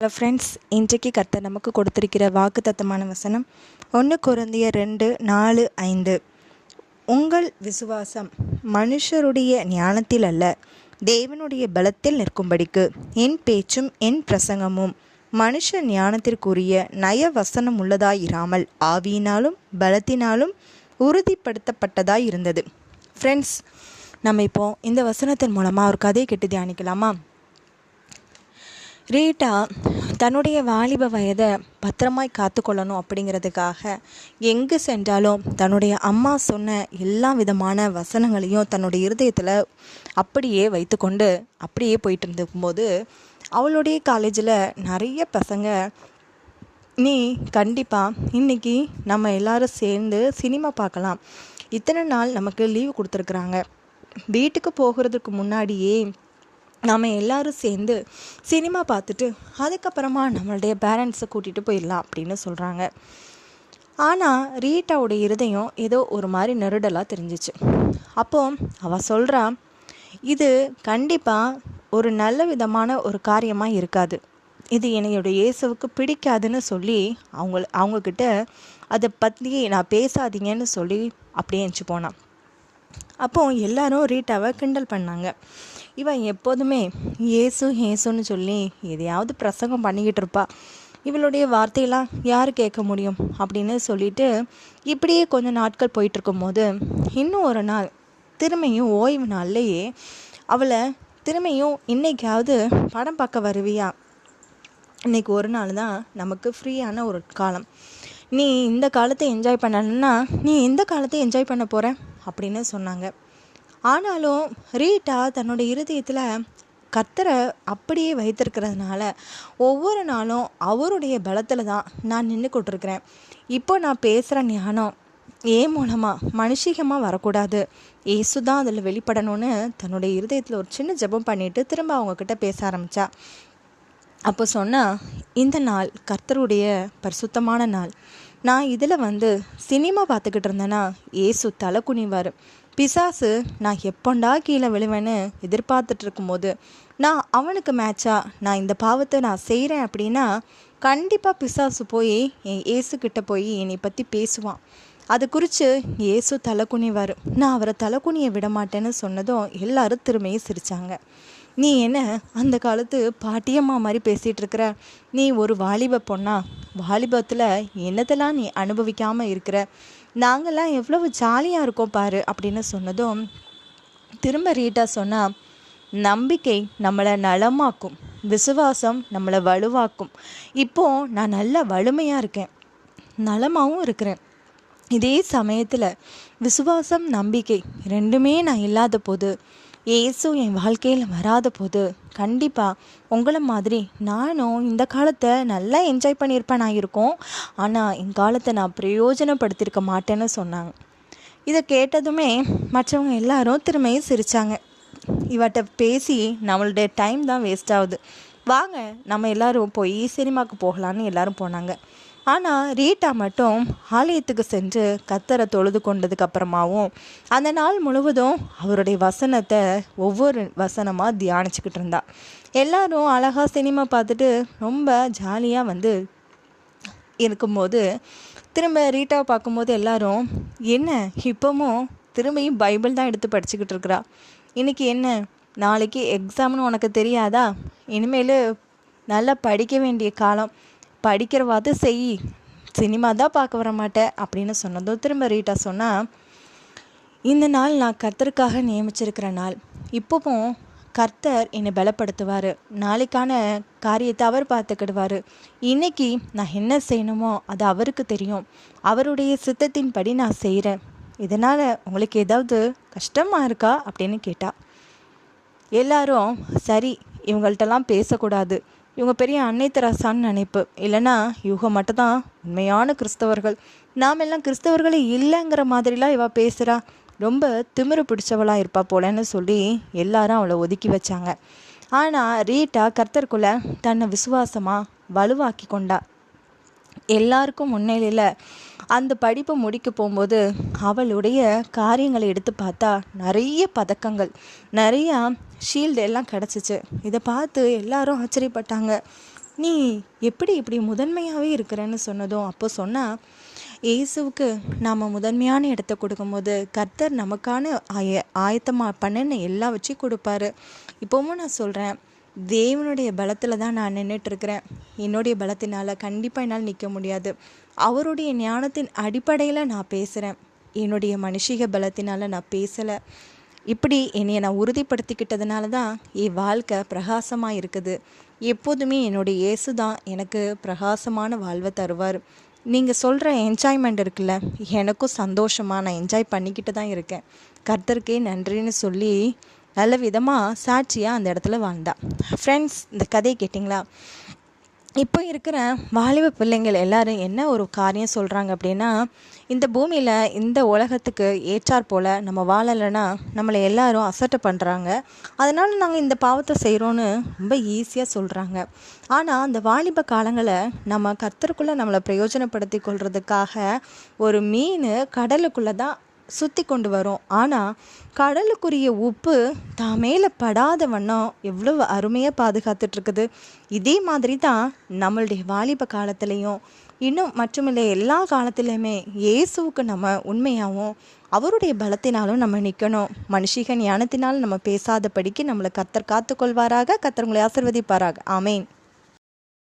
Hello friends இன்றைக்கு கர்த்தர் நமக்கு கொடுத்திருக்கிற வாக்கு தத்தமான வசனம் ஒன்று குறந்திய ரெண்டு நாலு ஐந்து. உங்கள் விசுவாசம் மனுஷருடைய ஞானத்தில் அல்ல தேவனுடைய பலத்தில் நிற்கும்படிக்கு. என் பேச்சும் என் பிரசங்கமும் மனுஷ ஞானத்திற்குரிய நய வசனம் உள்ளதாயிராமல் ஆவியினாலும் பலத்தினாலும் உறுதிப்படுத்தப்பட்டதாய் இருந்தது ஃப்ரெண்ட்ஸ் நம்ம இப்போ இந்த வசனத்தின் மூலமாக ஒரு கதையை கெட்டு தியானிக்கலாமா? ரீட்டா தன்னுடைய வாலிப வயதை பத்திரமாய் காத்துக்கொள்ளணும் அப்படிங்கிறதுக்காக எங்கு சென்றாலும் தன்னுடைய அம்மா சொன்ன எல்லா விதமான வசனங்களையும் தன்னுடைய இருதயத்தில் அப்படியே வைத்துக்கொண்டு அப்படியே போயிட்டு இருந்திருக்கும்போது அவளுடைய காலேஜில் நிறைய பசங்க நீ கண்டிப்பாக இன்னைக்கு நம்ம எல்லாரும் சேர்ந்து சினிமா பார்க்கலாம். இத்தனை நாள் நமக்கு லீவு கொடுத்துருக்குறாங்க. வீட்டுக்கு போகிறதுக்கு முன்னாடியே நாம் எல்லாரும் சேர்ந்து சினிமா பார்த்துட்டு அதுக்கப்புறமா நம்மளுடைய பேரண்ட்ஸை கூட்டிகிட்டு போயிடலாம் அப்படின்னு சொல்கிறாங்க ஆனால் ரீட்டாவுடைய இருதயம் ஏதோ ஒரு மாதிரி நெருடலாக தெரிஞ்சிச்சு. அப்போ அவள் சொல்கிறா இது கண்டிப்பாக ஒரு நல்ல விதமான ஒரு காரியமாக இருக்காது. இது என்னையோட இயேசுவுக்கு பிடிக்காதுன்னு சொல்லி அவங்க அவங்கக்கிட்ட அதை பற்றி நான் பேசாதீங்கன்னு சொல்லி அப்படியே எழுந்து போனான். அப்போ எல்லாரும் ரீட்டாவை கிண்டல் பண்ணாங்க. இவன் எப்போதுமே ஏசு ஏசுன்னு சொல்லி எதையாவது பிரசங்கம் பண்ணிக்கிட்டு இருப்பா. இவளுடைய வார்த்தையெல்லாம் யார் கேட்க முடியும் அப்படின்னு சொல்லிட்டு இப்படியே கொஞ்சம் நாட்கள் போயிட்டு இருக்கும்போது இன்னும் ஒரு நாள் திரும்பியும் ஓய்வு நாள்லையே அவளை திரும்பியும் இன்னைக்காவது படம் பார்க்க வருவியா? இன்னைக்கு ஒரு நாள் தான் நமக்கு ஃப்ரீயான ஒரு காலம். நீ இந்த காலத்தை என்ஜாய் பண்ணணுன்னா நீ எந்த காலத்தை என்ஜாய் பண்ண போகிற அப்படின்னு சொன்னாங்க. ஆனாலும் ரீட்டா தன்னோட இருதயத்தில் கர்த்தரை அப்படியே வைத்திருக்கிறதுனால ஒவ்வொரு நாளும் அவருடைய பலத்தில் தான் நான் நின்று கொண்டிருக்கிறேன். இப்போ நான் பேசுகிற ஞானம் ஏன் மூலமாக மனுஷிகமாக வரக்கூடாது. ஏசு தான் அதில் வெளிப்படணும்னு தன்னுடைய இருதயத்தில் ஒரு சின்ன ஜெபம் பண்ணிட்டு திரும்ப அவங்கக்கிட்ட பேச ஆரம்பித்தா அப்போ சொன்னால் இந்த நாள் கர்த்தருடைய பரிசுத்தமான நாள். நான் இதில் வந்து சினிமா பார்த்துக்கிட்டு இருந்தேன்னா ஏசு தலை குனிவார். பிசாசு நான் எப்போண்டா கீழே விழுவேன்னு எதிர்பார்த்துட்டு இருக்கும்போது நான் அவனுக்கு மேட்சாக நான் இந்த பாவத்தை நான் செய்கிறேன் அப்படின்னா கண்டிப்பாக பிசாசு போய் என் ஏசுக்கிட்ட போய் என்னை பற்றி பேசுவான். அது குறித்து ஏசு தலை குனிவார் நான் அவரை தலை குனிய விட மாட்டேன்னு சொன்னதும் எல்லாரும் திரும்பியும் சிரித்தாங்க நீ என்ன அந்த காலத்து பாட்டியம்மா மாதிரி பேசிகிட்டு இருக்கிற நீ ஒரு வாலிப பொண்ணா? வாலிபத்தில் என்னதெல்லாம் நீ அனுபவிக்காமல் இருக்கிற? நாங்கள்லாம் எவ்வளவு ஜாலியாக இருக்கோம் பாரு அப்படின்னு சொன்னதும் திரும்ப ரீட்டா சொன்னால் நம்பிக்கை நம்மளை நலமாக்கும் விசுவாசம் நம்மளை வலுவாக்கும். இப்போது நான் நல்ல வலிமையாக இருக்கேன் நலமாகவும் இருக்கிறேன். இதே சமயத்தில் விசுவாசம் நம்பிக்கை ரெண்டுமே நான் இல்லாத போது இயேசு என் வாழ்க்கையில் வராத போது கண்டிப்பாக உங்களை மாதிரி நானும் இந்த காலத்தை நல்லா என்ஜாய் பண்ணியிருப்பேன் நான் இருக்கோம் ஆனால் என் காலத்தை நான் பிரயோஜனப்படுத்தியிருக்க மாட்டேன்னு சொன்னாங்க. இதை கேட்டதுமே மற்றவங்க எல்லாரும் திரும்பியும் சிரித்தாங்க இவட்ட பேசி நம்மளுடைய டைம் தான் வேஸ்ட் ஆகுது. வாங்க நம்ம எல்லாரும் போய் சினிமாவுக்கு போகலான்னு எல்லாரும் போனாங்க. ஆனால் ரீட்டா மட்டும் ஆலயத்துக்கு சென்று கத்தரை தொழுது கொண்டதுக்கு அப்புறமாவும் அந்த நாள் முழுவதும் அவருடைய வசனத்தை ஒவ்வொரு வசனமாக தியானிச்சுக்கிட்டு இருந்தா. எல்லாரும் அழகாக சினிமா பார்த்துட்டு ரொம்ப ஜாலியாக வந்து இருக்கும்போது திரும்ப ரீட்டாவை பார்க்கும்போது எல்லாரும் என்ன? இப்போவும் திரும்பியும் பைபிள் தான் எடுத்து படிச்சுக்கிட்டு இருக்கிறா? இன்றைக்கி என்ன? நாளைக்கு எக்ஸாம்னு உனக்கு தெரியாதா? இனிமேல் நல்லா படிக்க வேண்டிய காலம். படிக்கிறவாது செய் சினிமா தான் பார்க்க வர மாட்டேன் அப்படின்னு சொன்னதும் திரும்ப ரீட்டா சொன்னால் இந்த நாள் நான் கர்த்தருக்காக நியமிச்சிருக்கிற நாள். இப்போவும் கர்த்தர் என்னை பலப்படுத்துவார். நாளைக்கான காரியத்தை அவர் பார்த்துக்கிடுவார். இன்னைக்கு நான் என்ன செய்யணுமோ அது அவருக்கு தெரியும். அவருடைய சித்தத்தின்படி நான் செய்கிறேன் இதனால் உங்களுக்கு ஏதாவது கஷ்டமாக இருக்கா அப்படின்னு கேட்டா எல்லாரும் சரி இவங்கள்ட்டெல்லாம் பேசக்கூடாது. இவங்க பெரிய அன்னை தெரசான்னு நினைப்பு. இல்லைன்னா இவங்க மட்டும்தான் உண்மையான கிறிஸ்தவர்கள். நாம் எல்லாம் கிறிஸ்தவர்களே இல்லைங்கிற மாதிரிலாம் இவள் பேசுகிறா ரொம்ப திமிரு பிடிச்சவளாக இருப்பா போலன்னு சொல்லி எல்லாரும் அவளை ஒதுக்கி வச்சாங்க. ஆனால் ரீட்டா கர்த்தருக்குள்ள தன்னை விசுவாசமாக வலுவாக்கி கொண்டா. எல்லாருக்கும் முன்னிலையில் அந்த படிப்பை முடிக்க போகும்போது அவளுடைய காரியங்களை எடுத்து பார்த்தா நிறைய பதக்கங்கள் நிறையா ஷீல்டு எல்லாம் கிடச்சிச்சு. இதை பார்த்து எல்லாரும் ஆச்சரியப்பட்டாங்க. நீ எப்படி இப்படி முதன்மையாகவே இருக்கிறேன்னு சொன்னதும் அப்போ சொன்னால் இயேசுவுக்கு நாம் முதன்மையான இடத்த கொடுக்கும்போது கர்த்தர் நமக்கான ஆய ஆயத்தமாக பண்ணுன்னு எல்லா வச்சு கொடுப்பாரு. இப்போவும் நான் சொல்கிறேன் தேவனுடைய பலத்தில் தான் நான் நின்றுட்டுருக்கிறேன் என்னுடைய பலத்தினால் கண்டிப்பாக என்னால் நிற்க முடியாது. அவருடைய ஞானத்தின் அடிப்படையில் நான் பேசுகிறேன் என்னுடைய மனுஷிக பலத்தினால் நான் பேசலை. இப்படி என்னையை நான் உறுதிப்படுத்திக்கிட்டதுனால தான் என் வாழ்க்கை பிரகாசமாக இருக்குது. எப்போதுமே என்னுடைய இயேசு தான் எனக்கு பிரகாசமான வாழ்வை தருவார். நீங்கள் சொல்கிற என்ஜாய்மெண்ட் இருக்குல்ல எனக்கும் சந்தோஷமாக நான் என்ஜாய் பண்ணிக்கிட்டு தான் இருக்கேன். கர்த்தருக்கே நன்றின்னு சொல்லி நல்ல விதமாக சாட்சியாக அந்த இடத்துல வாழ்ந்தா. ஃப்ரெண்ட்ஸ் இந்த கதையை கேட்டிங்களா? இப்போ இருக்கிற வாலிப பிள்ளைங்கள் எல்லாரும் என்ன ஒரு காரியம் சொல்கிறாங்க அப்படின்னா இந்த பூமியில் இந்த உலகத்துக்கு ஏற்றார் போல் நம்ம வாழலைன்னா நம்மளை எல்லாரும் அசட்டை பண்ணுறாங்க அதனால் நாங்கள் இந்த பாவத்தை செய்கிறோன்னு ரொம்ப ஈஸியாக சொல்கிறாங்க ஆனால் அந்த வாலிப காலங்களை நம்ம கத்தருக்குள்ளே நம்மளை பிரயோஜனப்படுத்தி கொள்கிறதுக்காக ஒரு மீன் கடலுக்குள்ளே தான் சுற்றி கொண்டு வரும். ஆனால் கடலுக்குரிய உப்பு தான் மேலே படாத வண்ணம் எவ்வளவு அருமையாக பாதுகாத்துட்ருக்குது. இதே மாதிரி தான் நம்மளுடைய வாலிப காலத்துலேயும் இன்னும் மட்டுமில்லை எல்லா காலத்துலேயுமே இயேசுவுக்கு நம்ம உண்மையாகவும் அவருடைய பலத்தினாலும் நம்ம நிற்கணும் மனுஷிக ஞானத்தினாலும் நம்ம பேசாதபடிக்கு நம்மளை கத்தர் காத்துக்கொள்வாராக கத்தர் உங்களை ஆசிர்வதிப்பாராக. ஆமேன்.